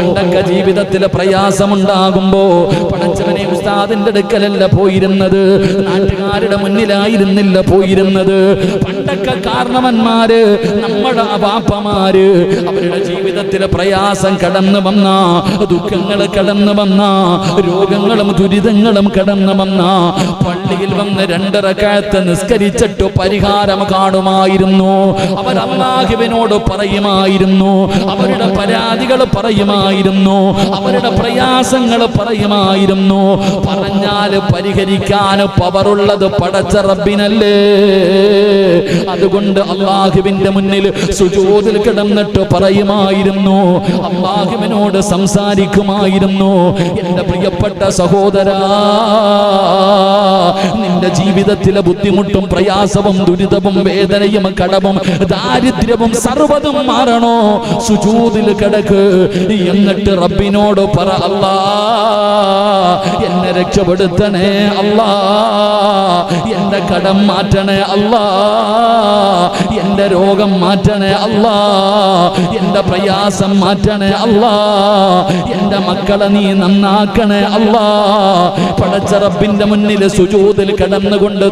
പണ്ടൊക്കെ പ്രയാസം പ്രയാസമുണ്ടാകുമ്പോ പടച്ചവനെ ഉസ്താദിന്റെ അടുക്കലല്ല പോയിരുന്നത്. നാട്ടുകാരുടെ മുന്നിലായിരുന്നില്ല പോയിരുന്നത്. പണ്ടൊക്കെ കാരണവന്മാര് നമ്മുടെ വാപ്പമാര് അവരുടെ ജീവിതത്തിലെ പ്രയാസം കടന്നു വന്ന ദുഃഖങ്ങൾ കടന്നു വന്ന രോഗങ്ങളും ദുരിതങ്ങളും കടന്നു വന്ന പള്ളിയിൽ വന്ന് രണ്ടരക്കാലത്ത് നിസ്കരിച്ചിട്ട് പരിഹാരം കാണുമായിരുന്നു. അവർ അള്ളാഹുവിനോട് പറയുമായിരുന്നു. അവരുടെ പരാതികൾ പറയുമായിരുന്നു. അവരുടെ പ്രയാസങ്ങൾ പറയുമായിരുന്നു? പറഞ്ഞാൽ പരിഹരിക്കാൻ പവറുള്ളത് പടച്ച റബ്ബിനല്ലേ? അതുകൊണ്ട് അള്ളാഹുവിന്റെ മുന്നിൽ സുജോതിൽ കിടന്നിട്ട് പറയുമായിരുന്നു? അള്ളാഹുവിനോട് സംസാരിക്കുമായിരുന്നു? എന്റെ പ്രിയപ്പെട്ട സഹോദരാ നിന്റെ ജീവിതത്തിലെ ബുദ്ധിമുട്ടും പ്രയാസവും ദുരിതവും വേദനയും കടവും ദാരിദ്ര്യവും സർവതും മാറണോ? സുജൂതിൽ കിടക്ക്. എന്നിട്ട് റബ്ബിനോട് പറ അല്ലാ എന്നെ രക്ഷപ്പെടുത്തണേ അല്ലാ എന്റെ കടം മാറ്റണേ അല്ലാ എന്റെ രോഗം മാറ്റണേ അല്ലാ എന്റെ പ്രയാസം മാറ്റണേ അല്ലാ എന്റെ മക്കളെ നീ നന്നാക്കണേ അല്ലാ. പടച്ച റബ്ബിന്റെ മുന്നിൽ സുജൂതിൽ കിടന്നുകൊണ്ട്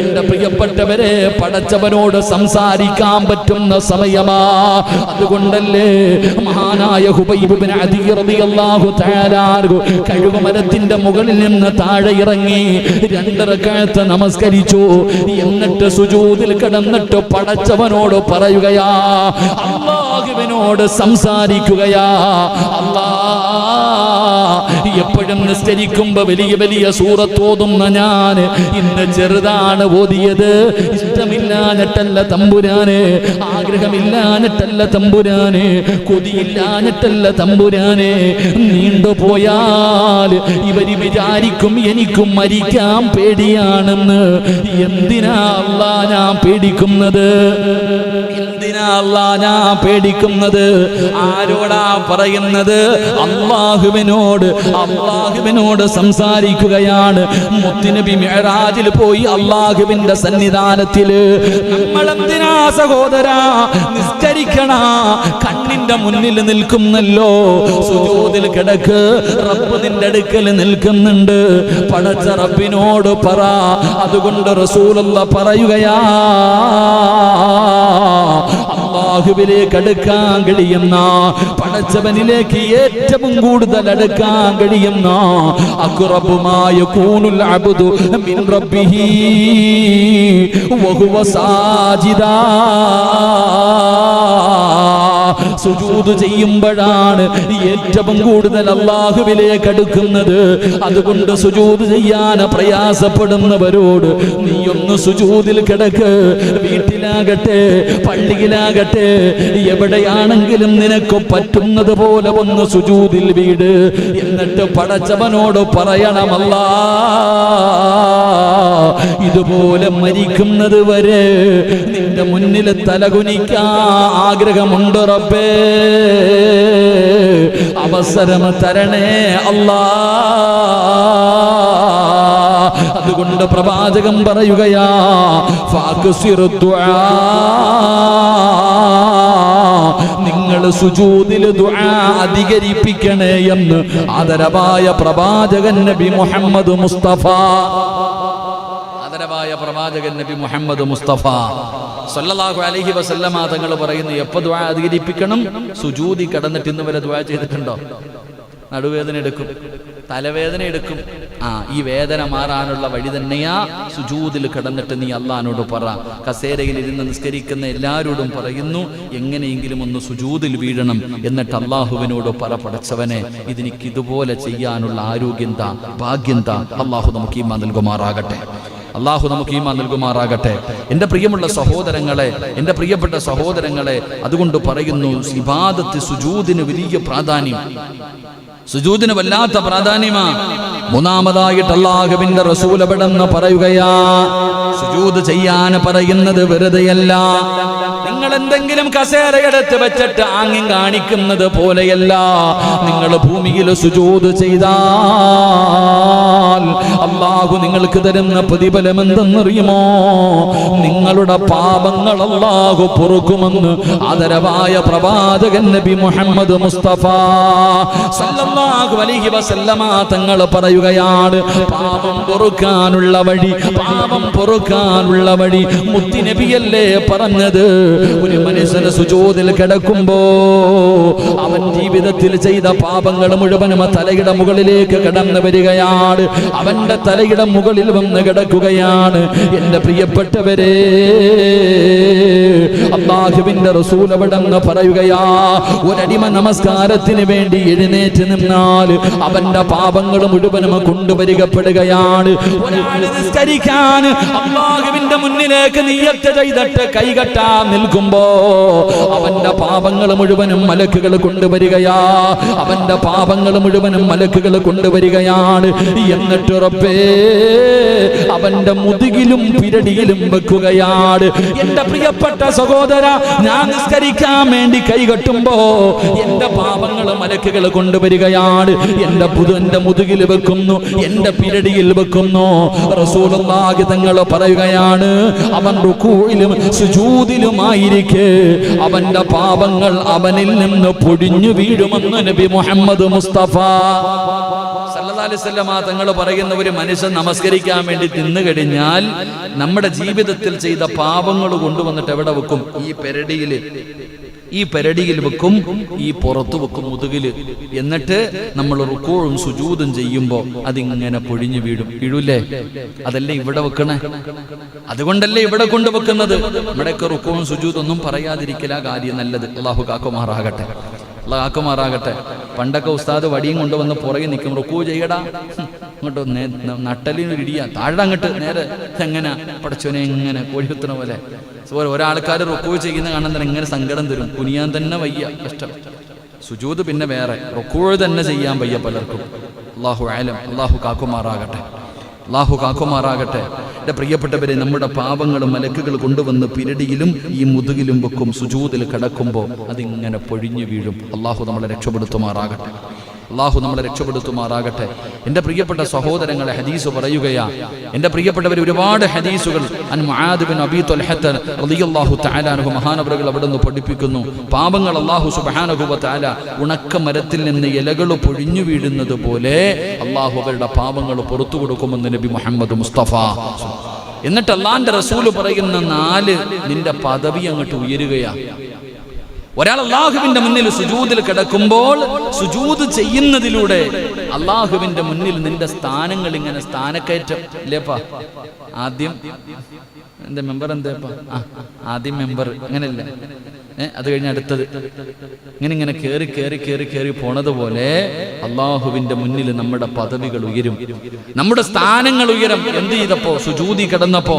എന്റെ പ്രിയപ്പെട്ടവരെ പടച്ചവനോട് സംസാരിക്കാൻ പറ്റുന്ന സമയമാ. അതുകൊണ്ടല്ലേ മഹാനായ കഴുകുമരത്തിന്റെ മുകളിൽ നിന്ന് താഴെ ഇറങ്ങി രണ്ടരക്കാലത്ത് നമസ്കരിച്ചു. എന്നിട്ട് സുജൂതിൽ കിടന്നിട്ട് പടച്ചവനോട് പറയുകയാ അള്ളാഹുവിനോട് സംസാരിക്കുകയാ. അള്ളാ എപ്പോഴും നിസ്കരിക്കുമ്പോ വലിയ വലിയ സൂറത്തോതുന്ന ഞാൻ ഇന്ന് ചെറുതാണ് ഓതിയത്. ഇഷ്ടമില്ലാഞ്ഞിട്ടല്ല തമ്പുരാന്. ആഗ്രഹമില്ലാഞ്ഞിട്ടല്ല തമ്പുരാന്. കൊതിയില്ലാഞ്ഞിട്ടല്ല തമ്പുരാന്. നീണ്ടുപോയാൽ ഇവർ വിചാരിക്കും എനിക്കും മരിക്കാൻ പേടിയാണെന്ന്. എന്തിനാ ഞാൻ പേടിക്കുന്നത്? എന്തിനാ അല്ലാ ഞാൻ പേടിക്കുന്നത്? ആരോടാ പറയുന്നത്? അള്ളാഹുവിനോട് അള്ളാഹുവിനോട് സംസാരിക്കുകയാണ്. മുത്തുനബി മെഹറാജിൽ പോയി അള്ളാഹുവിന്റെ സന്നിധാനത്തിൽ. നമ്മളെന്തിനാ സഹോദരാ നിസ്കരിക്കണ കണ്ണിന്റെ മുന്നിൽ നിൽക്കുന്നല്ലോ സുജൂദിൽ കിടക്ക് റബ്ബ് നിന്റെ അടുക്കൽ നിൽക്കുന്നുണ്ട്. പടച്ച റബ്ബിനോട് പറ. അതുകൊണ്ട് റസൂലുള്ള പറയുകയാ. അള്ളാഹുവിലേക്ക് അടുക്കാൻ കഴിയുന്ന പടച്ചവനിലേക്ക് ഏറ്റവും കൂടുതൽ അടുക്കാൻ കഴിയുന്ന അക്രബുമായ കൂനുൽ അബ്ദു മിൻ റബ്ബിഹി. വഹുവ സാജിദാ. സുജൂദ് ചെയ്യുമ്പോഴാണ് ഏറ്റവും കൂടുതൽ അള്ളാഹുവിലേക്ക് അടുക്കുന്നത്. അതുകൊണ്ട് സുജൂത് ചെയ്യാൻ പ്രയാസപ്പെടുന്നവരോട് നീ ഒന്ന് സുജൂതിൽ കിടക്ക്. വീട്ടിലാകട്ടെ പള്ളിയിലാകട്ടെ എവിടെയാണെങ്കിലും നിനക്ക് പറ്റുന്നത് പോലെ ഒന്ന് സുജൂതിൽ വീട്. എന്നിട്ട് പടച്ചവനോട് പറയണമല്ല ഇതുപോലെ മരിക്കുന്നത് വരെ നിന്റെ മുന്നിൽ തലകുനിക്കാൻ ആഗ്രഹമുണ്ട്? റബ്ബേ അവസരം തരണേ അല്ലാ. അതുകൊണ്ട് പ്രവാചകം പറയുകയാ. നിങ്ങൾ സുജൂതിൽ അധികരിപ്പിക്കണേ എന്ന് ആദരവായ പ്രവാചകൻ നബി മുഹമ്മദ് മുസ്തഫ. ആദരവായ പ്രവാചകൻ നബി മുഹമ്മദ് മുസ്തഫ. സല്ലല്ലാഹു അലൈഹി വസല്ലമ തങ്ങൾ പറയുന്നു എപ്പോ ദ്വാ അധികരിപ്പിക്കണം? സുജൂതി കടന്നിട്ട് ഇന്ന് വരെ ദ്വാ ചെയ്തിട്ടുണ്ടോ? നടുവേദന എടുക്കും തലവേദന എടുക്കും. ആ ഈ വേദന മാറാനുള്ള വഴി തന്നെയാ സുജൂതിൽ കടന്നിട്ട് നീ അള്ളഹാനോട് പറ. കസേരയിൽ ഇരുന്ന് നിസ്കരിക്കുന്ന എല്ലാവരോടും പറയുന്നു എങ്ങനെയെങ്കിലും ഒന്ന് സുജൂതിൽ വീഴണം എന്നിട്ട് അള്ളാഹുവിനോട് പറ പടച്ചവനെ ഇതിനിക്ക് ഇതുപോലെ ചെയ്യാനുള്ള ആരോഗ്യം താ ഭാഗ്യം താ അള്ളാഹു നമുക്ക് ഈ നൽകുമാറാകട്ടെ. അള്ളാഹു നമുക്ക് ഈമാൻ നൽകുമാറാകട്ടെ. എന്റെ പ്രിയമുള്ള സഹോദരങ്ങളെ എന്റെ പ്രിയപ്പെട്ട സഹോദരങ്ങളെ അതുകൊണ്ട് പറയുന്നു ഇബാദത്ത് സുജൂദിന് വലിയ പ്രാധാന്യം. സുജൂദിന് വല്ലാത്ത പ്രാധാന്യമാ. മൂന്നാമതായിട്ട് അള്ളാഹുവിന്റെ റസൂൽ എവിടെന്ന് പറയുകയാ സുജൂദ് ചെയ്യാൻ പറയുന്നത് വെറുതെയല്ല. നിങ്ങൾ എന്തെങ്കിലും കസേര എടുത്ത് വെച്ചിട്ട് ആങ്ങി കാണിക്കുന്നത് പോലെയല്ല. നിങ്ങൾ ഭൂമിയിൽ സുജൂത് ചെയ്താൽ അള്ളാഹു നിങ്ങൾക്ക് തരുന്ന പ്രതിഫലം എന്തെന്നറിയുമോ? നിങ്ങളുടെ പാപങ്ങൾ അള്ളാഹു പൊറുക്കുമെന്ന് ആദരവായ പ്രവാചകൻ നബി മുഹമ്മദ് മുസ്തഫ സല്ലല്ലാഹു അലൈഹി വസല്ലമ തങ്ങൾ പറയുകയാണ് പാപം പൊറുക്കാനുള്ള വഴി പാപം പൊറുക്കാനുള്ള വഴി മുത്തി നബിയല്ലേ പറഞ്ഞത്? ഒരു മനുഷ്യന് സുജോതിൽ കിടക്കുമ്പോ അവൻ ജീവിതത്തിൽ ചെയ്ത പാപങ്ങൾ മുഴുവനും തലയുടെ മുകളിലേക്ക് കടന്നു വരികയാണ്. അവന്റെ തലയുടെ മുകളിൽ വന്ന് കിടക്കുകയാണ്. എന്റെ പ്രിയപ്പെട്ടവരെ അള്ളാഹുവിന്റെ റസൂൽ അവിടെന്ന് പറയുകയാ ഒരടിമ നമസ്കാരത്തിന് വേണ്ടി എഴുന്നേറ്റ് നിന്നാൽ അവന്റെ പാപങ്ങൾ മുഴുവനും കൊണ്ടുവരികപ്പെടുകയാണ്. ഒരാൾ നിസ്കരിക്കാൻ അള്ളാഹുവിന്റെ മുന്നിലേക്ക് നീയത്ത് ചെയ്തിട്ട് കൈകെട്ടാൻ നിൽക്കുമ്പോ അവന്റെ പാപങ്ങൾ മുഴുവനും മലക്കുകൾ കൊണ്ടുവരികയാ. അവന്റെ പാപങ്ങൾ മുഴുവനും മലക്കുകൾ കൊണ്ടുവരികയാണ്. എന്നിട്ട് ഉറപ്പേ അവന്റെ മുതുകിലും പിരടിയിലും വെക്കുകയാണ്. എന്റെ പ്രിയപ്പെട്ട സഹോദര ഞാൻ നിസ്കരിക്കാൻ വേണ്ടി കൈകെട്ടുമ്പോ എന്റെ പാപങ്ങൾ മലക്കുകൾ കൊണ്ടുവരികയാണ്. എന്റെ പുതു എന്റെ മുതുകിൽ വെക്കുന്നു എന്റെ പിരടിയിൽ വെക്കുന്നു. റസൂലുള്ളാഹി തങ്ങൾ പറയുകയാണ് അവൻ റുക്കൂയിലും സുജൂദിലുമായിരിക്കെ അവന്റെ പാപങ്ങൾ അവനിൽ നിന്ന് പൊടിഞ്ഞു വീഴുമെന്ന് നബി മുഹമ്മദ് മുസ്തഫ. തങ്ങൾ പറയുന്ന ഒരു മനുഷ്യൻ നമസ്കരിക്കാൻ വേണ്ടി തിന്നു കഴിഞ്ഞാൽ നമ്മുടെ ജീവിതത്തിൽ ചെയ്ത പാപങ്ങൾ കൊണ്ടുവന്നിട്ട് എവിടെ വെക്കും? ഈ പെരടിയിൽ. ഈ പെരടിയിൽ വെക്കും ഈ പുറത്തു വെക്കും മുതുകിൽ. എന്നിട്ട് നമ്മൾ റുക്കോഴും സുജൂതും ചെയ്യുമ്പോ അതിങ്ങനെ പൊഴിഞ്ഞു വീഴും. വീഴൂലേ? അതല്ലേ ഇവിടെ വെക്കണേ? അതുകൊണ്ടല്ലേ ഇവിടെ കൊണ്ട് വെക്കുന്നത്? ഇവിടെയൊക്കെ റുക്കോഴും സുജൂതും ഒന്നും പറയാതിരിക്കല കാര്യം നല്ലത്. അള്ളാഹു കാക്കുമാറാകട്ടെ. അള്ളാഹ് കാക്കുമാറാകട്ടെ. പണ്ടൊക്കെ ഉസ്താദ് വടിയും കൊണ്ടുവന്ന് പുറകെ നിൽക്കും. റുക്കൂ ചെയ്യടാ. അങ്ങോട്ട് നട്ടലിന് ഇടിയാ. താഴെ അങ്ങോട്ട് നേരെ എങ്ങനെ പടച്ചോനെ എങ്ങനെ കോഴിക്കുത്തണ പോലെ. അതുപോലെ ഒരാൾക്കാർ റൊക്കോ ചെയ്യുന്ന കാണാൻ തന്നെ എങ്ങനെ സങ്കടം തരും. കുനിയാൻ തന്നെ വയ്യ കഷ്ടം. സുജൂത് പിന്നെ വേറെ. റൊക്കോ തന്നെ ചെയ്യാൻ വയ്യ പലർക്കും. അള്ളാഹു ആലം അള്ളാഹു കാക്കുമാറാകട്ടെ. അള്ളാഹു കാക്കുമാറാകട്ടെ. എന്റെ പ്രിയപ്പെട്ടവരെ നമ്മുടെ പാപങ്ങളും മലക്കുകൾ കൊണ്ടുവന്ന് പിരടിയിലും ഈ മുതുകിലും വെക്കും. സുജൂതിൽ കിടക്കുമ്പോൾ അതിങ്ങനെ പൊഴിഞ്ഞു വീഴും. അള്ളാഹു നമ്മളെ രക്ഷപ്പെടുത്തുമാറാകട്ടെ. അള്ളാഹു നമ്മളെ രക്ഷപ്പെടുത്തുമാറാകട്ടെ. എന്റെ പ്രിയപ്പെട്ട സഹോദരങ്ങളെ ഹദീസ് പറയുകയാ എന്റെ പ്രിയപ്പെട്ടവർ ഒരുപാട് ഹദീസുകൾ അൻ അബീ റളിയല്ലാഹു മഹാനവറുകൾ അവിടെ നിന്ന് പഠിപ്പിക്കുന്നു. പാപങ്ങൾ അള്ളാഹു സുബ്ഹാനഹു വ തആല ഉണക്ക മരത്തിൽ നിന്ന് ഇലകൾ പൊഴിഞ്ഞു വീഴുന്നത് പോലെ അള്ളാഹു അവരുടെ പാപങ്ങൾ പുറത്തു കൊടുക്കുമെന്ന് നബി മുഹമ്മദ് മുസ്തഫ. എന്നിട്ട് അള്ളാന്റെ റസൂൽ പറയുന്ന നാല് നിന്റെ പദവി അങ്ങോട്ട് ഉയരുകയാ. ഒരാൾ അള്ളാഹുവിന്റെ മുന്നിൽ സുജൂതിൽ കിടക്കുമ്പോൾ സുജൂത് ചെയ്യുന്നതിലൂടെ അള്ളാഹുവിന്റെ മുന്നിൽ നിന്റെ സ്ഥാനങ്ങൾ ഇങ്ങനെ സ്ഥാനക്കയറ്റം ഇല്ലേപ്പാ ആദ്യം എന്താ മെമ്പർ എന്താ ആ ആദ്യം മെമ്പർ അങ്ങനെയല്ല ഏഹ് അത് കഴിഞ്ഞ അടുത്തത്. ഇങ്ങനെ ഇങ്ങനെ കേറി കേറി കേറി കേറി പോണത് പോലെ അള്ളാഹുവിന്റെ മുന്നിൽ നമ്മുടെ പദവികൾ ഉയരും. നമ്മുടെ സ്ഥാനങ്ങൾ ഉയരും. എന്ത് ചെയ്തപ്പോ? സുജൂതി കിടന്നപ്പോ.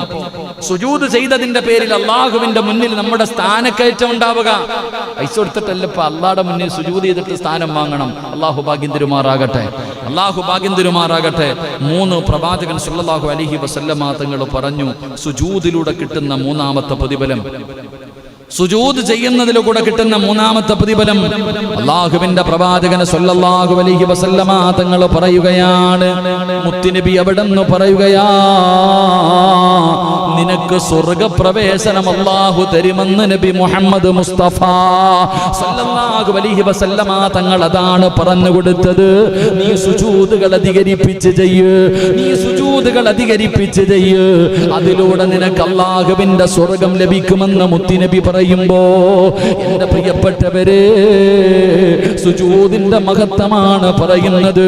സുജൂത് ചെയ്തതിന്റെ പേരിൽ അള്ളാഹുവിന്റെ മുന്നിൽ നമ്മുടെ സ്ഥാനക്കയറ്റം ഉണ്ടാവുക. പൈസ കൊടുത്തിട്ടല്ലപ്പോ അള്ളാടെ മുന്നിൽ സുജൂത് ചെയ്തിട്ട് സ്ഥാനം വാങ്ങണം. അള്ളാഹു ഭാഗ്യം തിരുമാറാകട്ടെ. അള്ളാഹു ഭാഗ്യം മൂന്ന് പ്രവാചകൻ സുല്ലാഹു അലിഹി വസല്ലമ തങ്ങൾ പറഞ്ഞു സുജൂതിലൂടെ കിട്ടുന്ന മൂന്നാമത്തെ പ്രതിഫലം. സുജൂദ് ചെയ്യുന്നതിലൂടെ കിട്ടുന്ന മൂന്നാമത്തെ പ്രതിഫലം. അള്ളാഹുവിന്റെ പ്രവാചകന് സൊല്ലാഹു അലഹി വസല്ലമ തങ്ങൾ പറയുകയാണ് മുത്തുനബി അവിടെ നിന്ന് പറയുകയാ നിനക്ക് സ്വർഗപ്രവേശനം അള്ളാഹു തരുമെന്ന് നബി മുഹമ്മദ് മുസ്തഫ സല്ലല്ലാഹു അലൈഹി വസല്ലമ തങ്ങൾ അതാണ് പറഞ്ഞു കൊടുത്തത്. നീ സുജൂദുകൾ അധികരിപ്പിച്ച് ചെയ്യ് നീ സുജൂദുകൾ അധികരിപ്പിച്ച് ചെയ്യ്. അതിലൂടെ നിനക്ക് അള്ളാഹുവിന്റെ സ്വർഗം ലഭിക്കുമെന്ന് മുത്തിനബി പറയുമ്പോ എന്റെ പ്രിയപ്പെട്ടവരെ സുജൂതിന്റെ മഹത്വമാണ് പറയുന്നത്.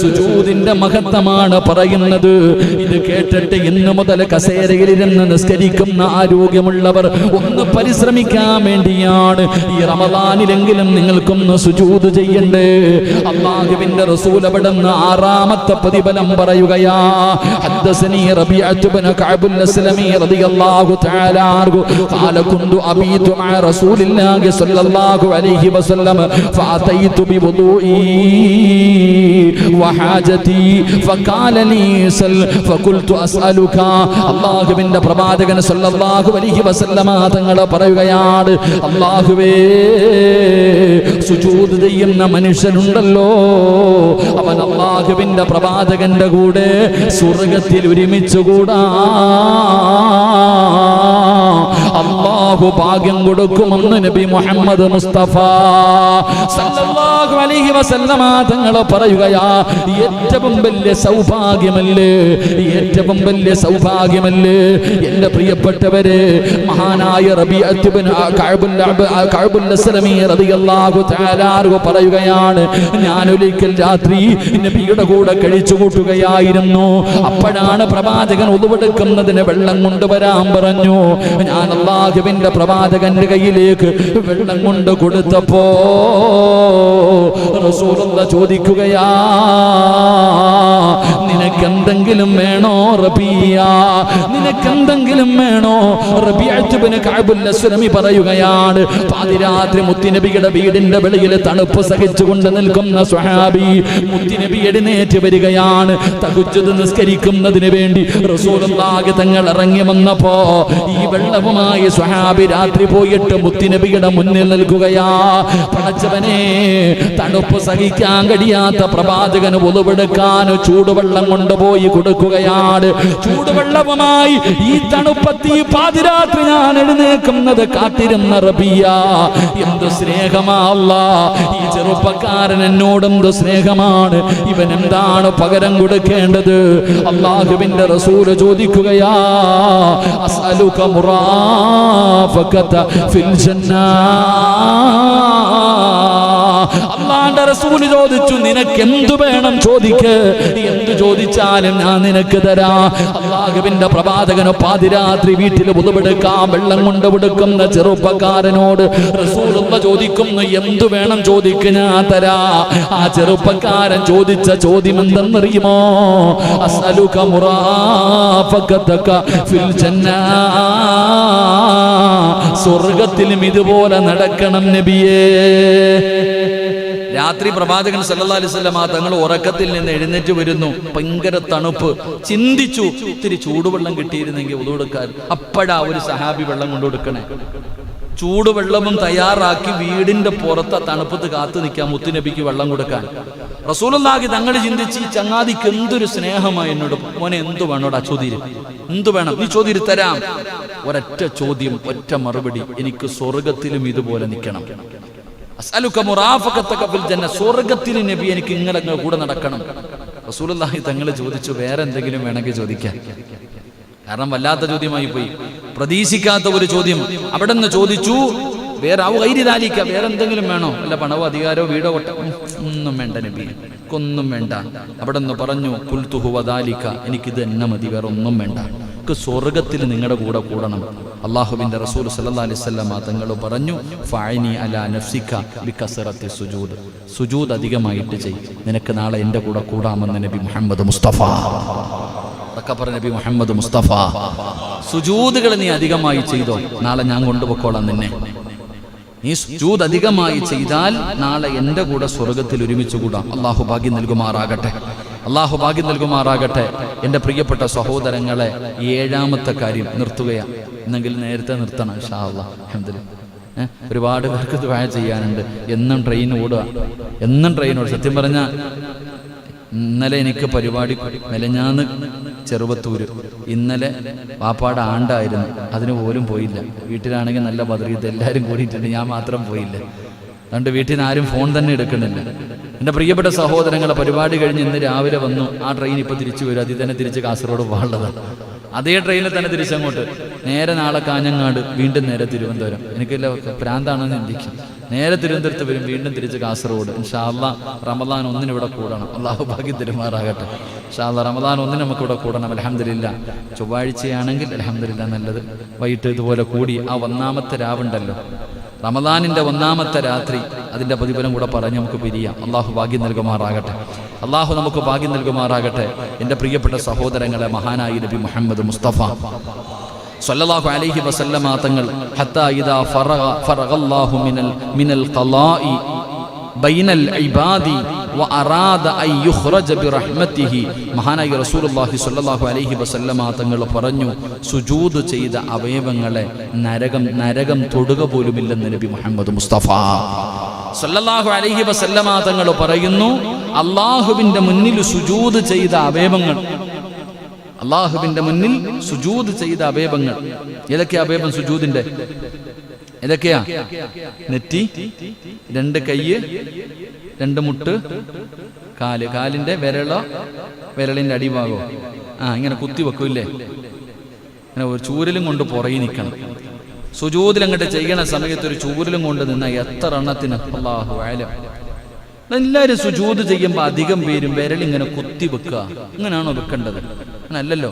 സുജൂതിന്റെ മഹത്വമാണ് പറയുന്നത്. ഇത് കേട്ടിട്ട് ഇന്ന് മുതൽ കസേരയിലിരുന്ന് നിസ്കരിക്കുന്ന ആരോഗ്യമുള്ളവർ ഒന്ന് പരിശ്രമിക്കാൻ വേണ്ടിയാണ് ഈ റമദാനിലെങ്കിലും നിങ്ങൾക്കൊന്ന് സുജൂത് ചെയ്യണ്ടേ? അള്ളാഹുവിന്റെ റസൂൽ ആറാമത്തെ പ്രതിഫലം പറയുകയാ ഹദ്ദസനി റളിയല്ലാഹു തആല ഖാല കുന്തു أبيت مضيت مع رسول الله صلى الله عليه وسلم فأتيت بوضوئي وحاجتي فقال لي سل فقلت أسألك അള്ളാഹുവിന്റെ പ്രവാചകൻ സല്ലല്ലാഹു അലൈഹി വസല്ലമ തങ്ങൾ പറയുകയാണ് അള്ളാഹുവേ സുജൂദ് ചെയ്യുന്ന മനുഷ്യനുണ്ടല്ലോ അവൻ അള്ളാഹുവിന്റെ പ്രവാചകന്റെ കൂടെ സ്വർഗത്തിൽ ഒരുമിച്ചുകൂടാ അള്ളാഹു ഭാഗ്യം കൊടുക്കുമെന്ന് നബി മുഹമ്മദ് മുസ്തഫ. സല്ലല്ലാഹു അലൈഹി വസല്ലമ തങ്ങൾ പറയുകയാ ഏറ്റവും വലിയ സൗഭാഗ്യമല്ലേ ഏറ്റവും വലിയ സൗഭാഗ്യമല്ലേ. എന്റെ പ്രിയപ്പെട്ടവരെ മഹാനായ പറയുകയാണ് ഞാൻ ഒരിക്കൽ രാത്രി നബിയുടെ കൂടെ കഴിച്ചു കൂട്ടുകയായിരുന്നു. അപ്പോഴാണ് പ്രവാചകൻ ഒതുവെടുക്കുന്നതിന് വെള്ളം കൊണ്ടുവരാൻ പറഞ്ഞു. ഞാൻ അള്ളാഹുവിന്റെ പ്രവാചകന്റെ കയ്യിലേക്ക് വെള്ളം കൊണ്ട് കൊടുത്തപ്പോ റസൂലുള്ള ചോദിക്കുകയാ നിനക്കെന്തെങ്കിലും വേണോ റബിയ? നിനക്കെന്തെങ്കിലും വേണോ? റബിയുബിന് കഅബുൽ അസ്ലമി പറയുകയാണ് പാതിരാത്രി മുത്തിനബിയുടെ വീടിന്റെ വെളിയിൽ തണുപ്പ് സഹിച്ചുകൊണ്ട് നിൽക്കുന്ന സ്വഹാബി മുത്തിനബി എഴുന്നേറ്റ് വരികയാണ് തകുച്ചത് നിസ്കരിക്കുന്നതിന് വേണ്ടി റസൂലുള്ളാഹി തങ്ങൾ ഇറങ്ങി വന്നപ്പോ ഈ വെള്ളവുമായി സ്വഹാബി രാത്രി പോയിട്ട് മുത്തിനബിയുടെ മുന്നിൽ നിൽക്കുകയാ. പടച്ചവനെ തണുപ്പ് സഹിക്കാൻ കഴിയാത്ത പ്രവാചകന് ഒളിവെടുക്കാൻ ചൂടുവെള്ളം കൊണ്ടുപോയി കൊടുക്കുകയാണ്. ചൂടുവെള്ളവുമായി ഈ തണുപ്പത്തി പാതിരാത്രി ഞാൻ എഴുന്നേക്കുന്നത് കാത്തിരുന്ന റബിയ. എന്ത് സ്നേഹമല്ല ഈ ചെറുപ്പക്കാരൻ എന്നോട് എന്ത് സ്നേഹമാണ്. ഇവൻ എന്താണ് പകരം കൊടുക്കേണ്ടത്? അള്ളാഹുവിന്റെ റസൂൽ ചോദിക്കുകയാ മുറാഫഖത ഫിൽ ജന്നാ. അള്ളാന്റെ റസൂൽ ചോദിച്ചു നിനക്ക് എന്തു വേണം ചോദിക്ക്? എന്തു ചോദിച്ചാലും ഞാൻ നിനക്ക് തരാ. അള്ളാഹുവിന്റെ പ്രവാചകനോ പാതിരാത്രി വീട്ടിൽ പുതുപെടുക്കാം വെള്ളം കൊണ്ട് കൊടുക്കുന്ന ചെറുപ്പക്കാരനോട് റസൂലുള്ള ചോദിക്കുന്നു എന്തു വേണം ചോദിക്ക് ഞാൻ തരാ. ആ ചെറുപ്പക്കാരൻ ചോദിച്ച ചോദ്യം എന്തെന്നറിയുമോ? അസലുക മുറാഫഖതക ഫിൽ ജന്നാ. സ്വർഗത്തിലും ഇതുപോലെ നടക്കണം നബിയേ. രാത്രി പ്രവാചകൻ സല്ലല്ലാഹു അലൈഹി വസല്ലം ആ തങ്ങൾ ഉറക്കത്തിൽ നിന്ന് എഴുന്നേറ്റ് വരുന്നു. ഭയങ്കര തണുപ്പ്. ചിന്തിച്ചു ഇത്തിരി ചൂടുവെള്ളം കിട്ടിയിരുന്നെങ്കിൽ ഉതുകൊടുക്കാൻ അപ്പോഴാ ഒരു സഹാബി വെള്ളം കൊണ്ടു കൊടുക്കണേ. ചൂടുവെള്ളവും തയ്യാറാക്കി വീടിന്റെ പുറത്ത് തണുപ്പത്ത് കാത്തു നിൽക്കാൻ മുത്തുനബിക്ക് വെള്ളം കൊടുക്കാൻ. റസൂലുള്ളാഹി തങ്ങൾ ചിന്തിച്ച് ഈ ചങ്ങാതിക്ക് എന്തൊരു സ്നേഹമായി എന്നോട്. മോനെ എന്തു വേണോടാ ചോദ്യം എന്തു വേണം? നീ ചോദ്യം തരാം. ഒരൊറ്റ ചോദ്യം ഒറ്റ മറുപടി. എനിക്ക് സ്വർഗത്തിലും ഇതുപോലെ നിൽക്കണം. സ്വർഗത്തിൽ നബി എനിക്ക് ഇങ്ങനെ കൂടെ നടക്കണം. റസൂലുള്ളാഹി തങ്ങൾ ചോദിച്ചു വേറെ എന്തെങ്കിലും വേണമെങ്കിൽ ചോദിക്കാം. കാരണം വല്ലാത്ത ചോദ്യമായി പോയി. പ്രതീക്ഷിക്കാത്ത ഒരു ചോദ്യം. അവിടെ നിന്ന് ചോദിച്ചു വേറെ ഐരിതാലിക്ക വേറെ എന്തെങ്കിലും വേണോ? അല്ല പണവോ അധികാരോ വീടോ ഒന്നും വേണ്ട നബി. ഒന്നും വേണ്ട. അവിടെ നിന്ന് പറഞ്ഞു കുൽത്തുഹുവദാലിക്ക എനിക്കിത് എന്നെ മതി വേറെ ഒന്നും വേണ്ട. എനിക്ക് സ്വർഗത്തിൽ നിങ്ങളുടെ കൂടെ കൂടണം. അള്ളാഹുബിന്റെ റസൂൽ സല്ലല്ലാഹു അലൈഹി വസല്ലം തങ്ങൾ പറഞ്ഞു ഫഅനി അലാ നഫ്സിക ബികസറത്തി സുജൂദ്. സുജൂദ് അധികമായിട്ട് ചെയ് നിനക്ക് നാളെ എന്റെ കൂടെ കൂടാമെന്ന് നബി മുഹമ്മദ് മുസ്തഫ. അതൊക്കെ പറഞ്ഞ നബി മുഹമ്മദ് മുസ്തഫ. സുജൂദുകൾ നീ അധികമായി ചെയ്തോ? നാളെ ഞാൻ കൊണ്ടുപോയിക്കോളാം നിന്നെ. നീ സുജൂദ് അധികമായി ചെയ്താൽ നാളെ എന്റെ കൂടെ സ്വർഗത്തിൽ ഒരുമിച്ച് കൂടാം. അള്ളാഹു ഭാഗ്യം നൽകുമാറാകട്ടെ. അള്ളാഹു ഭാഗ്യം നൽകുമാറാകട്ടെ. എന്റെ പ്രിയപ്പെട്ട സഹോദരങ്ങളെ ഏഴാമത്തെ കാര്യം നിർത്തുകയാണ്. എന്നെങ്കിൽ നേരത്തെ നിർത്തണം ഷാ അള്ളാഹ്. ഒരുപാട് പേർക്ക് ദ്വായ ചെയ്യാനുണ്ട്. എന്നും ട്രെയിൻ ഓടുക. എന്നും ട്രെയിൻ ഓടുക. സത്യം പറഞ്ഞാൽ ഇന്നലെ എനിക്ക് പരിപാടി മെലഞ്ഞാന്ന് ചെറുപത്തൂര് ഇന്നലെ വാപ്പാട് ആണ്ടായിരുന്നു. അതിന് പോലും പോയില്ല. വീട്ടിലാണെങ്കിൽ നല്ല ബദ്രീത്ത് എല്ലാവരും കൂടിയിട്ടുണ്ട്. ഞാൻ മാത്രം പോയില്ല. അതുകൊണ്ട് വീട്ടിൽ നിന്ന് ആരും ഫോൺ തന്നെ എടുക്കുന്നില്ല. എന്റെ പ്രിയപ്പെട്ട സഹോദരങ്ങളെ പരിപാടി കഴിഞ്ഞ് ഇന്ന് രാവിലെ വന്നു. ആ ട്രെയിൻ ഇപ്പോൾ തിരിച്ചു വരും. അതിൽ തന്നെ തിരിച്ച് കാസർഗോഡ് പോകാനുള്ളതാണ്. അതേ ട്രെയിനിൽ തന്നെ തിരിച്ചങ്ങോട്ട്. നേരെ നാളെ കാഞ്ഞങ്ങാട് വീണ്ടും നേരെ തിരുവനന്തപുരം. എനിക്കില്ല പ്രാന്താണെന്ന് ചിന്തിക്കും നേരെ തിരുവനന്തപുരത്ത് വരും വീണ്ടും തിരിച്ച് കാസർഗോഡ്. ഷാല്ല റമദാൻ ഒന്നിന് ഇവിടെ കൂടണം. അള്ളാഹു ഭാഗ്യം തെരുമാറാകട്ടെ. ഷാല്ല റമദാൻ ഒന്നിന് നമുക്ക് ഇവിടെ കൂടണം. അലഹമില്ല ചൊവ്വാഴ്ചയാണെങ്കിൽ അലഹമില്ല നല്ലത്. വൈകിട്ട് ഇതുപോലെ കൂടി ആ ഒന്നാമത്തെ രാവുണ്ടല്ലോ. റമദാനിന്റെ ഒന്നാമത്തെ രാത്രി അതിന്റെ പ്രതിഫലം കൂടെ പറഞ്ഞ് നമുക്ക് പിരിയാം. അള്ളാഹു ഭാഗ്യം നൽകുമാറാകട്ടെ. അള്ളാഹു നമുക്ക് ഭാഗ്യം നൽകുമാറാകട്ടെ. എന്റെ പ്രിയപ്പെട്ട സഹോദരങ്ങളെ മഹാനായി നബി മുഹമ്മദ് മുസ്തഫ സല്ലല്ലാഹു അലൈഹി വസല്ലമ തങ്ങൾ ഹത്താ ഇദാ ഫറഗ ഫറഗല്ലാഹു മിനൽ മിനൽ ഖലാഇ ബൈനൽ ഇബാദി വഅറാദ അൻ യുഖ്റജ ബിറഹ്മതിഹി മഹാനായ റസൂലുള്ളാഹി സ്വല്ലല്ലാഹു അലൈഹി വസല്ലമ തങ്ങൾ പറഞ്ഞു സുജൂദ് ചെയ്ത അവയവങ്ങളെ നരകം നരകം തൊടുക പോലുമില്ലെന്ന് നബി മുഹമ്മദ് മുസ്തഫ. സല്ലല്ലാഹു അലൈഹി വസല്ലമ തങ്ങൾ പറയുന്നു അള്ളാഹുവിന്റെ മുന്നിൽ സുജൂദ് ചെയ്ത അവയവങ്ങൾ അള്ളാഹുവിന്റെ മുന്നിൽ സുജൂദ് ചെയ്ത അവയവങ്ങൾ. ഏതൊക്കെയാ അവയവം സുജൂദിന്റെ ഏതൊക്കെയാ? നെറ്റി രണ്ട് കയ്യ് രണ്ട് മുട്ട് കാൽ. കാലിന്റെ വിരളോ വിരളിന്റെ അടിഭാഗോ? ആ ഇങ്ങനെ കുത്തി വെക്കൂല്ലേ ഇങ്ങനെ ഒരു ചൂരലും കൊണ്ട് പുറകെ നിൽക്കണം. സുജൂതിൽ അങ്ങോട്ട് ചെയ്യണ സമയത്ത് ഒരു ചൂരലും കൊണ്ട് നിന്ന എത്ര എണ്ണത്തിന്? അള്ളാഹു ആലം എല്ലാവരും സുജൂത് ചെയ്യുമ്പോൾ അധികം പേരും വിരലിങ്ങനെ കുത്തി വെക്കുക. അങ്ങനെയാണോ വെക്കേണ്ടത്? അങ്ങനല്ലല്ലോ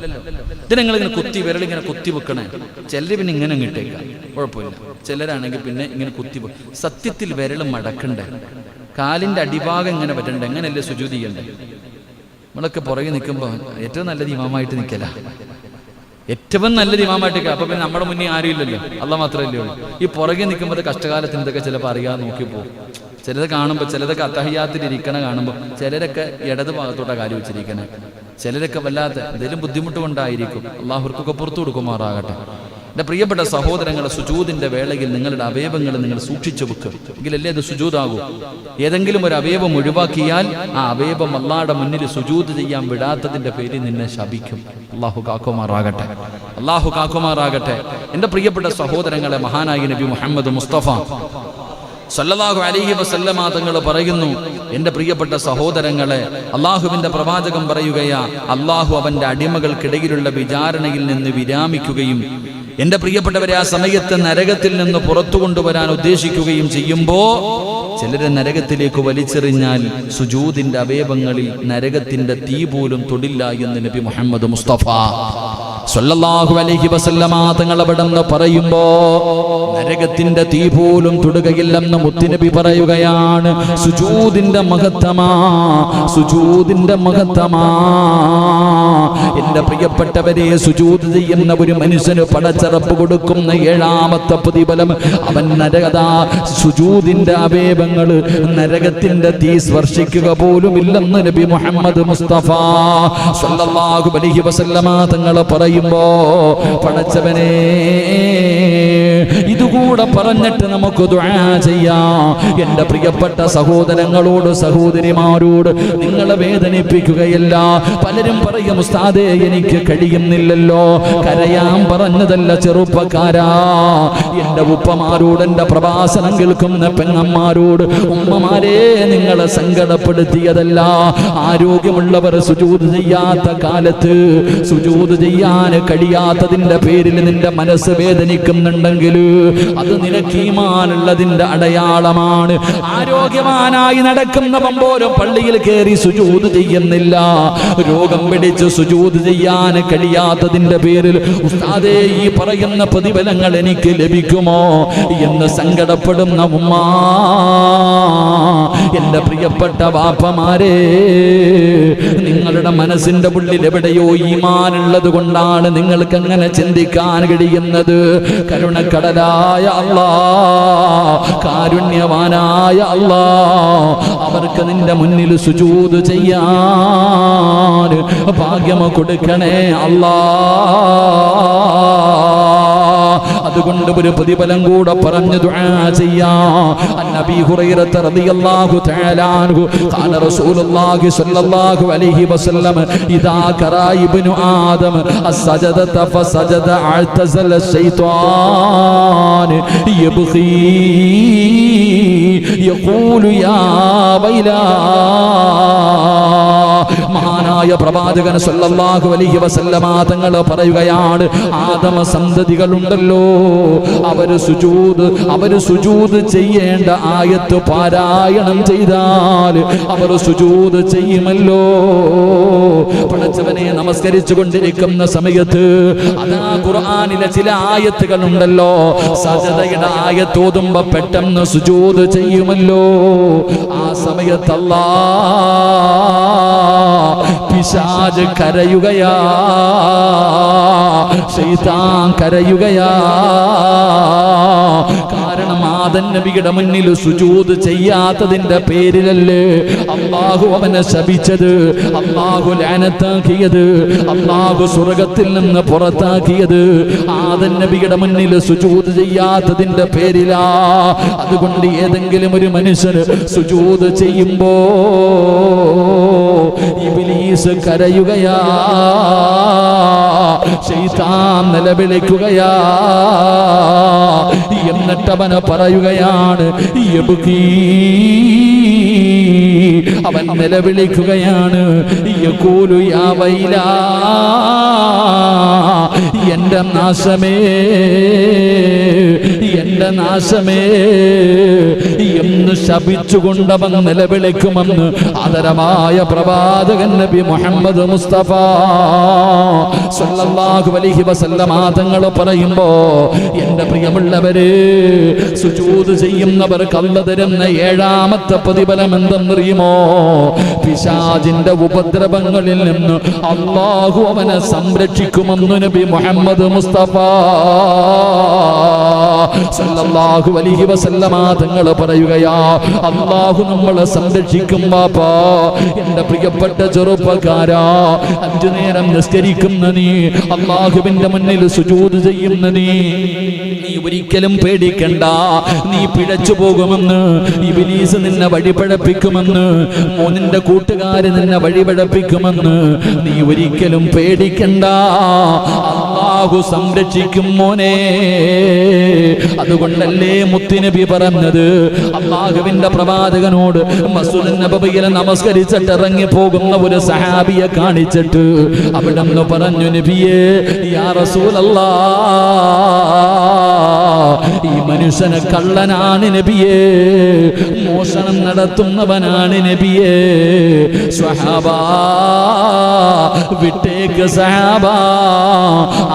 നിങ്ങൾ ഇങ്ങനെ കുത്തി വിരലിങ്ങനെ കുത്തി വെക്കണേ. ചിലർ പിന്നെ ഇങ്ങനെ ഇട്ടേക്കാം കുഴപ്പമില്ല. ചിലരാണെങ്കിൽ പിന്നെ ഇങ്ങനെ കുത്തി സത്യത്തിൽ വിരൽ മടക്കണ്ടേ. കാലിന്റെ അടിഭാഗം ഇങ്ങനെ പറ്റണ്ടേ? എങ്ങനെയല്ലേ സുജൂത് ചെയ്യണ്ടേ? നമ്മളൊക്കെ പുറകെ നിൽക്കുമ്പോൾ ഏറ്റവും നല്ല ദിമാമായിട്ട് നിൽക്കല. ഏറ്റവും നല്ല ദിമാമായിട്ട് നിൽക്കുക അപ്പൊ പിന്നെ നമ്മുടെ മുന്നിൽ ആരും ഇല്ലല്ലോ. അല്ല മാത്രമല്ലേ ഉള്ളൂ. ഈ പുറകെ നിൽക്കുമ്പോൾ കഷ്ടകാലത്തിന് ഇതൊക്കെ ചിലപ്പോൾ അറിയാതെ നോക്കി പോകും. ചിലത് കാണുമ്പോൾ ചിലതൊക്കെ അത്തഹയ്യാത്തിൽ ഇരിക്കണ കാണുമ്പോൾ ചിലരൊക്കെ ഇടത് ഭാഗത്തോട്ടാണ് കാര്യം വെച്ചിരിക്കണേ. ചിലരൊക്കെ വല്ലാത്ത എന്തെങ്കിലും ബുദ്ധിമുട്ട് കൊണ്ടായിരിക്കും അള്ളാഹുർക്കൊക്കെ പുറത്തു കൊടുക്കുമാറാകട്ടെ. എന്റെ പ്രിയപ്പെട്ട സഹോദരങ്ങളെ സുജൂതിന്റെ വേളയിൽ നിങ്ങളുടെ അവയവങ്ങൾ നിങ്ങൾ സൂക്ഷിച്ചു വെക്കും. എങ്കിലല്ലേ അത് സുജൂതാകൂ. ഏതെങ്കിലും ഒരു അവയവം ഒഴിവാക്കിയാൽ ആ അവയവം അള്ളാടെ മുന്നിൽ സുജൂത് ചെയ്യാൻ വിടാത്തതിന്റെ പേരിൽ നിന്നെ ശപിക്കും. അള്ളാഹു കാക്കുമാറാകട്ടെ. അള്ളാഹു കാക്കുമാറാകട്ടെ. എന്റെ പ്രിയപ്പെട്ട സഹോദരങ്ങളെ മഹാനായി നബി മുഹമ്മദ് മുസ്തഫ സല്ലല്ലാഹു അലൈഹി വസല്ലമ തങ്ങൾ പറയുന്നു എന്റെ പ്രിയപ്പെട്ട സഹോദരങ്ങളെ അള്ളാഹുവിന്റെ പ്രവാചകം പറയുകയാ അള്ളാഹു അവന്റെ അടിമകൾക്കിടയിലുള്ള വിചാരണയിൽ നിന്ന് വിരാമിക്കുകയും എന്റെ പ്രിയപ്പെട്ടവരെ ആ സമയത്ത് നരകത്തിൽ നിന്ന് പുറത്തു കൊണ്ടുവരാൻ ഉദ്ദേശിക്കുകയും ചെയ്യുമ്പോ ചിലരെ നരകത്തിലേക്ക് വലിച്ചെറിഞ്ഞാൽ സുജൂതിന്റെ അവയവങ്ങളിൽ നരകത്തിന്റെ തീ പോലും തൊടില്ല എന്ന് നബി മുഹമ്മദ് മുസ്തഫ സല്ലല്ലാഹു അലൈഹി വസല്ലമ തങ്ങൾ അവിടെന്ന് പറയുമ്പോ നരകത്തിന്റെ തീ പോലും തൊടുകയില്ലെന്ന് മുത്തിനബി പറയുകയാണ്. സുജൂതിന്റെ മഹത്തമാ സുജൂതിന്റെ മഹത്തമാ എന്റെ പ്രിയപ്പെട്ടവരെ സുജൂത് ചെയ്യുന്ന ഒരു മനുഷ്യന് പടച്ചറപ്പ് കൊടുക്കുന്ന ഏഴാമത്തെ പ്രതിഫലം അവൻ നരകത സുജൂദിന്റെ അവയവങ്ങൾ നരകത്തിന്റെ തീ സ്പർശിക്കുക പോലുമില്ലെന്ന് നബി മുഹമ്മദ് മുസ്തഫ സല്ലല്ലാഹു അലൈഹി വസല്ലമ തങ്ങൾ പറയുമ്പോ പടച്ചവനെ ഇതുകൂടെ പറഞ്ഞിട്ട് നമുക്ക് ചെയ്യാം. എന്റെ പ്രിയപ്പെട്ട സഹോദരങ്ങളോട് സഹോദരിമാരോട് നിങ്ങളെ വേദനിപ്പിക്കുകയല്ല. പലരും പറയും ഉസ്താദേ എനിക്ക് കഴിയുന്നില്ലല്ലോ. കരയാൻ പറഞ്ഞതല്ല ചെറുപ്പക്കാരാ. എന്റെ ഉപ്പമാരോട് എന്റെ പ്രഭാഷണം കേൾക്കുന്ന പെങ്ങന്മാരോട് ഉമ്മമാരെ നിങ്ങളെ സങ്കടപ്പെടുത്തിയതല്ല. ആരോഗ്യമുള്ളവർ സുജൂത് ചെയ്യാത്ത കാലത്ത് സുജൂത് ചെയ്യാൻ കഴിയാത്തതിന്റെ പേരിൽ നിന്റെ മനസ്സ് വേദനിക്കുന്നുണ്ടെങ്കിൽ അത് നിനക്ക് ഈമാനുള്ളതിന്റെ അടയാളമാണ്. ആരോഗ്യവാനായി നടക്കുന്നവൻ പോലും പള്ളിയിൽ കയറി സുജൂത് ചെയ്യുന്നില്ല. രോഗം പിടിച്ച് സുജൂത് ചെയ്യാൻ കഴിയാത്തതിന്റെ പേരിൽ ഉസ്താദേ ഈ പറയുന്ന പ്രതിഫലങ്ങൾ എനിക്ക് ലഭിക്കുമോ എന്ന് സങ്കടപ്പെടുന്ന ഉമ്മ. എന്റെ പ്രിയപ്പെട്ട വാപ്പമാരെ നിങ്ങളുടെ മനസ്സിന്റെ ഉള്ളിൽ എവിടെയോ ഈമാനുള്ളത് കൊണ്ടാണ് നിങ്ങൾക്ക് അങ്ങനെ ചിന്തിക്കാൻ കഴിയുന്നത്. കരുണക്കടലായ അല്ലാ കാരുണ്യവാനായ അല്ലാ അവർക്ക് നിന്റെ മുന്നിൽ സുജൂത് ചെയ്യാൻ ഭാഗ്യം കൊടുക്കണേ അല്ലാ അതുകൊണ്ട് ഒരു പ്രതിഫലം കൂടെ പറഞ്ഞു ദുആ ചെയ്യാം അന്നബി ഹുറൈറത്ത് റളിയല്ലാഹു തആല അൻഹു ഖാല റസൂലുള്ളാഹി സ്വല്ലല്ലാഹു അലൈഹി വസല്ലം ഇദാ കറാ ഇബ്നു ആദം السجدة فسجد اعتزل الشيطان يبغي يقول يا ويلا മഹാനായ പ്രവാചകൻ സല്ലല്ലാഹു അലൈഹി വസല്ലമ തങ്ങൾ പറയുകയാണ് ആദമ സന്തതികളുണ്ടല്ലോ അവർ സുജൂദ് അവർ സുജൂദ് ചെയ്യേണ്ട ആയത്ത് പാരായണം ചെയ്താൽ അവർ സുജൂദ് ചെയ്യുമല്ലോ. പടച്ചവനെ നമസ്കരിച്ചു കൊണ്ടിരിക്കുന്ന സമയത്ത് അതാ ഖുർആനിലെ ചില ആയത്തുകൾ ഉണ്ടല്ലോ സജതയുടെ ആയത്തോതുമ്പോ പെട്ടെന്ന് സുജൂദ് ചെയ്യുമല്ലോ. ആ സമയത്തല്ലാ പിശാജ് കരയുകയാ. ശൈതാൻ കരയുകയാ. കാരണം ആദൻ നബിയുടെ മുന്നിൽ സുജൂത് ചെയ്യാത്തതിന്റെ പേരിലല്ലേ അള്ളാഹു അവനെ ശപിച്ചത്? അള്ളാഹു ലാനത്താക്കിയത്? അള്ളാഹു സ്വർഗത്തിൽ നിന്ന് പുറത്താക്കിയത്? ആദൻ നബിയുടെ മുന്നിൽ സുജൂത് ചെയ്യാത്തതിന്റെ പേരിലാ. അതുകൊണ്ട് ഏതെങ്കിലും ഒരു മനുഷ്യന് സുജൂത് ചെയ്യുമ്പോ ഇബിലീസ് കരയുകയാ. ശൈതാൻ നിലവിളിക്കുകയാ എന്നിട്ടവന് പറയുകയാണ്. അവൻ നിലവിളിക്കുകയാണ്. എന്റെ നാശമേ എന്റെ നാശമേ എന്ന് ശപിച്ചുകൊണ്ടവൻ നിലവിളിക്കുമെന്ന് ആദരമായ പ്രവാചകൻ നബി മുഹമ്മദ് മുസ്തഫ സല്ലല്ലാഹു അലൈഹി വസല്ലമ തങ്ങൾ പറയുമ്പോ എന്റെ പ്രിയമുള്ളവര് സുജൂദ് ചെയ്യുന്നവർക്ക് അല്ല ഏഴാമത്തെ പ്രതിഫലം എന്തെന്നറിയുമോ? പിശാജിന്റെ ഉപദ്രവങ്ങളിൽ നിന്ന് അള്ളാഹു അവനെ സംരക്ഷിക്കുമെന്ന് നബി മുഹമ്മദ് മുസ്തഫ സല്ലല്ലാഹു അലൈഹി വസല്ലമ തങ്ങൾ പറയുകയാ അള്ളാഹു നമ്മളെ സംരക്ഷിക്കും ബാപ്പാ. എന്റെ പ്രിയപ്പെട്ട ചെറുപ്പക്കാരാ അഞ്ചു നേരം നിസ്കരിക്കുന്ന നീ അല്ലാഹുവിന്റെ മുന്നിൽ സുജൂദ് ചെയ്യുന്ന നീ നീ ഒരിക്കലും പേടിക്കണ്ട. നീ പിഴച്ചു പോകുമെന്ന് ഇബിലീസ് നിന്നെ വഴിപഴപ്പിക്കുമെന്ന് മോനിന്റെ കൂട്ടുകാര് നിന്നെ വഴിപഴപ്പിക്കുമെന്ന് നീ ഒരിക്കലും പേടിക്കണ്ട. അള്ളാഹു സംരക്ഷിക്കും മോനെ. അതുകൊണ്ടല്ലേ മുത്തുനബി പറഞ്ഞത്? അള്ളാഹുവിന്റെ പ്രവാചകനോട് നമസ്കരിച്ചിട്ട് ഇറങ്ങി പോകുന്ന ഒരു സഹാബിയെ കാണിച്ചിട്ട് അവിടെ നിന്ന് പറഞ്ഞു നബിയേ യാ ഈ മനുഷ്യനെ കള്ളനാണ് നബിയേ. മോഷണം നടത്തുന്നവനാണ് നബിയേ. സ്വഹാബാ വിട്ടേക്ക് സഹാബ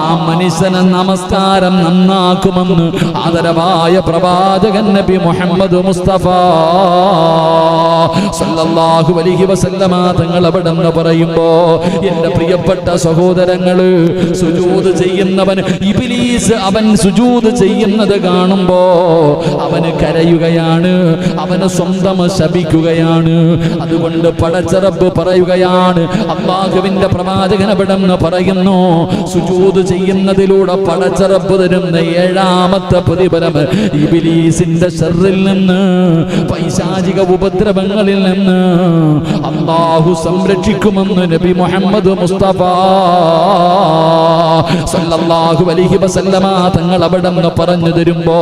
ആ മനുഷ്യന് നമസ്കാരം നന്നാക്കുമെന്ന് ആദരവായ പ്രവാചകൻ നബി മുഹമ്മദ് മുസ്തഫ സല്ലല്ലാഹു അലൈഹി വസല്ലമ തങ്ങൾ അവിടെ നിന്ന് പറയുമ്പോ എന്റെ പ്രിയപ്പെട്ട സഹോദരങ്ങൾ സുജൂദ് ചെയ്യുന്നവൻ ഇബ്ലീസ് അവൻ സുജൂദ് ചെയ്യുന്നത് കാണുമ്പോ അവന് കരയുകയാണ് അവന് സ്വന്തം ശപിക്കുകയാണ്. അതുകൊണ്ട് പടച്ചറബ് പറയുകയാണ് അള്ളാഹുവിന്റെ പ്രവാചകൻ അവിടെ പറയുന്നു. സുജൂത് ചെയ്യുന്നതിലൂടെ പടച്ചറപ്പ് തരുന്ന ഏഴാമത്തെ പ്രതിഫലം ഇബിലീസിന്റെ ഷെറിൽ നിന്ന് പൈശാചിക ഉപദ്രവങ്ങളിൽ നിന്ന് അള്ളാഹു സംരക്ഷിക്കുമെന്ന് നബി മുഹമ്മദ് മുസ്തഫ സല്ലല്ലാഹു അലൈഹി വസല്ലമ തങ്ങൾ അവിടെ നിന്ന് പറഞ്ഞു തരുമ്പോ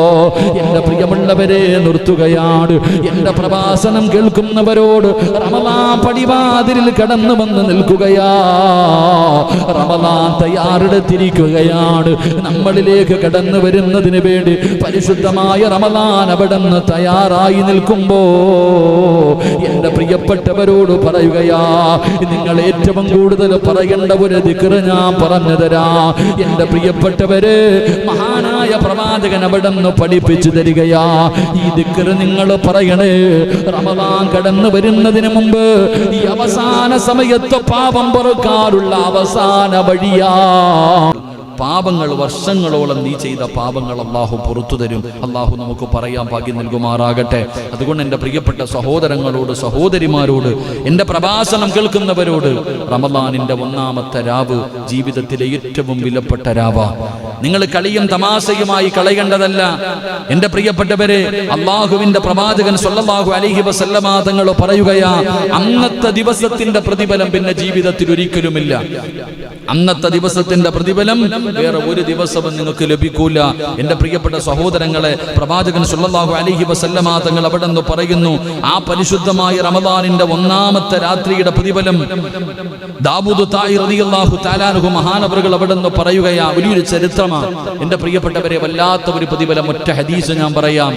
എന്റെ പ്രിയമുള്ളവരെ നിർത്തുകയാണ്. എന്റെ പ്രഭാഷണം കേൾക്കുന്നവരോട് റമലാ പടിവാതിലിൽ കടന്നു വന്ന് നിൽക്കുകയാ. റമദാൻ തയ്യാറെടുത്തിരിക്കുകയാണ്. നമ്മളിലേക്ക് കടന്നു വരുന്നതിന് വേണ്ടി പരിശുദ്ധമായ റമലാൻ അവിടെ നിന്ന് തയ്യാറായി നിൽക്കുമ്പോ പ്രിയപ്പെട്ടവരോട് പറയുകയാ നിങ്ങൾ ഏറ്റവും കൂടുതൽ പറയേണ്ട ഒരു ദിക്കറ് ഞാൻ പറഞ്ഞു തരാ. എന്റെ പ്രിയപ്പെട്ടവര് മഹാനായ പ്രവാചകൻ അവിടെ നിന്ന് പഠിപ്പിച്ചു തരികയാ. ഈ ദിക്കറ് നിങ്ങൾ പറയണേ റമദാൻ കടന്നു വരുന്നതിന് മുമ്പ് ഈ അവസാന സമയത്ത് പാപം പറക്കാറുള്ള അവസാന വഴിയാ. പാപങ്ങൾ വർഷങ്ങളോളം നീ ചെയ്ത പാപങ്ങൾ അള്ളാഹു പുറത്തു തരും. അള്ളാഹു നമുക്ക് പറയാൻ ഭാഗ്യം നൽകുമാറാകട്ടെ. അതുകൊണ്ട് എന്റെ പ്രിയപ്പെട്ട സഹോദരങ്ങളോട് സഹോദരിമാരോട് എന്റെ പ്രഭാഷണം കേൾക്കുന്നവരോട് റമദാനിന്റെ ഒന്നാമത്തെ രാവ് ജീവിതത്തിലെ ഏറ്റവും വിലപ്പെട്ട രാവ. നിങ്ങൾ കളിയും തമാശയുമായി കളയേണ്ടതല്ല. എന്റെ പ്രിയപ്പെട്ടവരെ അള്ളാഹുവിന്റെ പ്രവാചകൻ സല്ലല്ലാഹു അലിഹി വസല്ലമ തങ്ങൾ പറയുകയാ അന്നത്തെ ദിവസത്തിന്റെ പ്രതിഫലം പിന്നെ ജീവിതത്തിൽ ഒരിക്കലുമില്ല. അന്നത്തെ ദിവസത്തിന്റെ പ്രതിഫലം വേറെ ഒരു ദിവസവും നിങ്ങൾക്ക് ലഭിക്കൂല. എന്റെ പ്രിയപ്പെട്ട സഹോദരങ്ങളെ പ്രവാചകൻ സുല്ലാഹു അലൈഹി വസല്ലമ തങ്ങൾ അവിടെ നിന്ന് പറയുന്നു ആ പരിശുദ്ധമായ റമദാനിന്റെ ഒന്നാമത്തെ രാത്രിയുടെ പ്രതിഫലം മഹാനവറുകൾ അവിടെ നിന്ന് പറയുകയാ വലിയൊരു ചരിത്രമാണ് എന്റെ പ്രിയപ്പെട്ടവരെ വല്ലാത്ത ഒരു പ്രതിഫലം ഒറ്റ ഹദീസ് ഞാൻ പറയാം.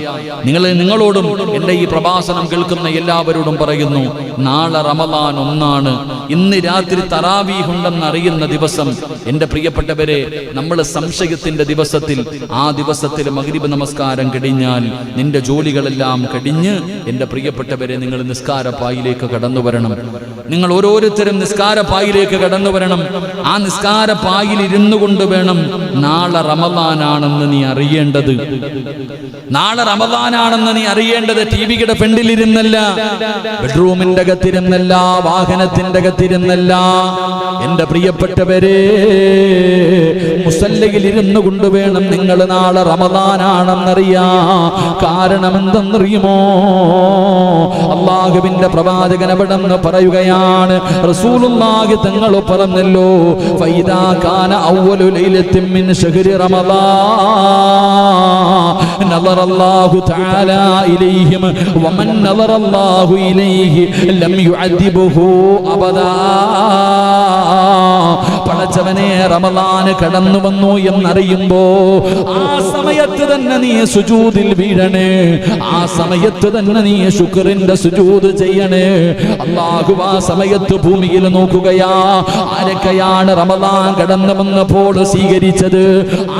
നിങ്ങൾ നിങ്ങളോടും എന്റെ ഈ പ്രഭാഷണം കേൾക്കുന്ന എല്ലാവരോടും പറയുന്നു നാളെ റമദാൻ ഒന്നാണ്. ഇന്ന് രാത്രി തറാവീഹ് ഉണ്ടെന്ന് അറിയുന്ന ദിവസം എന്റെ പ്രിയപ്പെട്ടവരെ നമ്മൾ സംശയത്തിന്റെ ദിവസത്തിൽ ആ ദിവസത്തിൽ മഗ്രിബ് നമസ്കാരം കഴിഞ്ഞാൽ നിന്റെ ജോലികളെല്ലാം കഴിഞ്ഞ് എന്റെ പ്രിയപ്പെട്ടവരെ നിങ്ങൾ നിസ്കാരപ്പായിലേക്ക് കടന്നു വരണം. നിങ്ങൾ ഓരോരുത്തരും നിസ്കാരപ്പായിലേക്ക് കടന്നു വരണം. ആ നിസ്കാര പായിൽ ഇരുന്നു കൊണ്ട് വേണം. നാളെ റമദാനാണെന്ന് നീ അറിയേണ്ടത്. നാളെ റമദാനാണെന്ന് നീ അറിയേണ്ടത്. ടി വിയുടെ ഫ്രണ്ടിലിരുന്നല്ല. ബെഡ്റൂമിന്റെ അകത്തിരുന്നല്ല. വാഹനത്തിന്റെ അകത്തിരുന്നല്ല. എന്റെ പ്രിയപ്പെട്ടവരെ മുസല്ലയിൽ ഇരുന്നു കൊണ്ട് വേണം നിങ്ങൾ നാളെ റമദാനാണെന്നറിയാ. കാരണം എന്തെന്നറിയുമോ അള്ളാഹുവിന്റെ പ്രവാചകൻ അവിടെ നിന്ന് പറയുകയാണ് റസൂലുള്ളാഹി പറഞ്ഞല്ലോ. ഫൈദാ കാന അവ്വലു ലൈലത്തിൻ മിൻ ശഹരി റമദാൻ. നദറ അല്ലാഹു തആല ഇലൈഹിം വമൻ നദറ അല്ലാഹു ഇലൈഹി ലം യുഅദിബുഹു അബദാ. പടച്ചവനെ റമലാന് കടന്നു വന്നു എന്നറിയുമ്പോ ആ സമയത്ത് തന്നെ നീ സുജൂതിൽ വീഴണേ. ആ സമയത്ത് തന്നെ നീ ശുക്രിന്റെ സുജൂത് ചെയ്യണേ. അള്ളാഹു ആ സമയത്ത് ഭൂമിയിൽ നോക്കുകയാ ആരൊക്കെയാണ് റമലാൻ കടന്നു വന്നപ്പോൾ സ്വീകരിച്ചത്?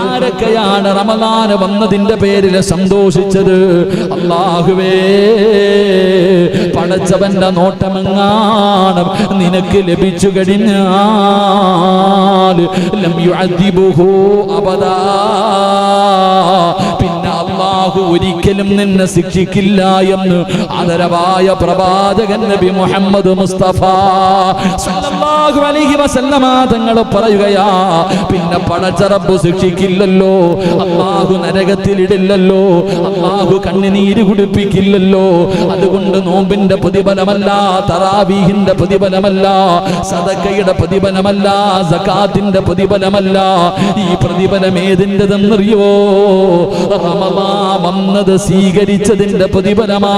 ആരൊക്കെയാണ് റമലാൻ വന്നതിന്റെ പേരിൽ സന്തോഷിച്ചത്? അള്ളാഹുവേ പടച്ചവന്റെ നോട്ടമെങ്ങാണ് നിനക്ക് ലഭിച്ചു കഴിഞ്ഞാൽ ലം യുഅദ്ദിബുഹു അബദാ. പിന്നെ അള്ളാഹു ഒരിക്കലും നിന്നെ ശിക്ഷിക്കില്ല എന്ന് ആദരവായ പ്രവാചകൻ നബി മുഹമ്മദ് മുസ്തഫ അലൈഹി വസല്ലമ തങ്ങൾ പറയുകയാ പിന്നെ പടച്ചറബ് ശിക്ഷിക്കില്ലല്ലോ അള്ളാഹു നരകത്തിലിടില്ലല്ലോ അള്ളാഹു കണ്ണിനീര് കുടിപ്പിക്കില്ലല്ലോ അതുകൊണ്ട് നോമ്പിന്റെ പ്രതിഫലമല്ല തറാവീഹിന്റെ പ്രതിഫലമല്ല സദക്കയുടെ പ്രതിഫലമല്ല സകാത്തിന്റെ പ്രതിഫലമല്ല ഈ പ്രതിഫലം ഏതിന്റെതെന്നറിയോ? വന്നത് സ്വീകരിച്ചതിന്റെ പ്രതിഫലമാ.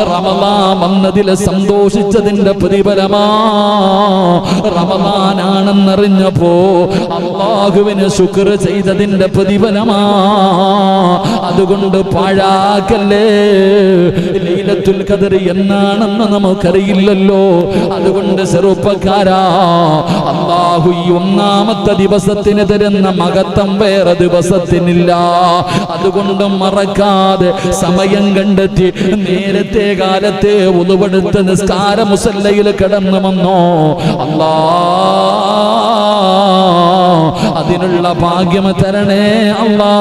റമലാ വന്നതിൽ സന്തോഷിച്ചതിന്റെ പ്രതിഫലമാ. റമലാനാണെന്നറിഞ്ഞപ്പോ അള്ളാഹുവിന് ശുക്ർ ചെയ്തതിന്റെ പ്രതിഫലമാ. അതുകൊണ്ട് പാഴാക്കല്ലേ? ലൈലത്തുൽ ഖദർ എന്നാണെന്ന് നമുക്കറിയില്ലല്ലോ. അതുകൊണ്ട് ചെറുപ്പക്കാരാ അള്ളാഹു ഈ ഒന്നാമത്തെ ദിവസത്തിന് തരുന്ന മഹത്വം വേറെ ദിവസത്തിനില്ല. അതുകൊണ്ട് മറക്കാതെ സമയം കണ്ടെത്തി നേരത്തെ കാലത്തെ ഉളുവെടുത്ത് നിസ്കാര മുസല്ലയിൽ കിടന്നു വന്നോ അല്ലാ അതിനുള്ള ഭാഗ്യം തരണേ അല്ലാ.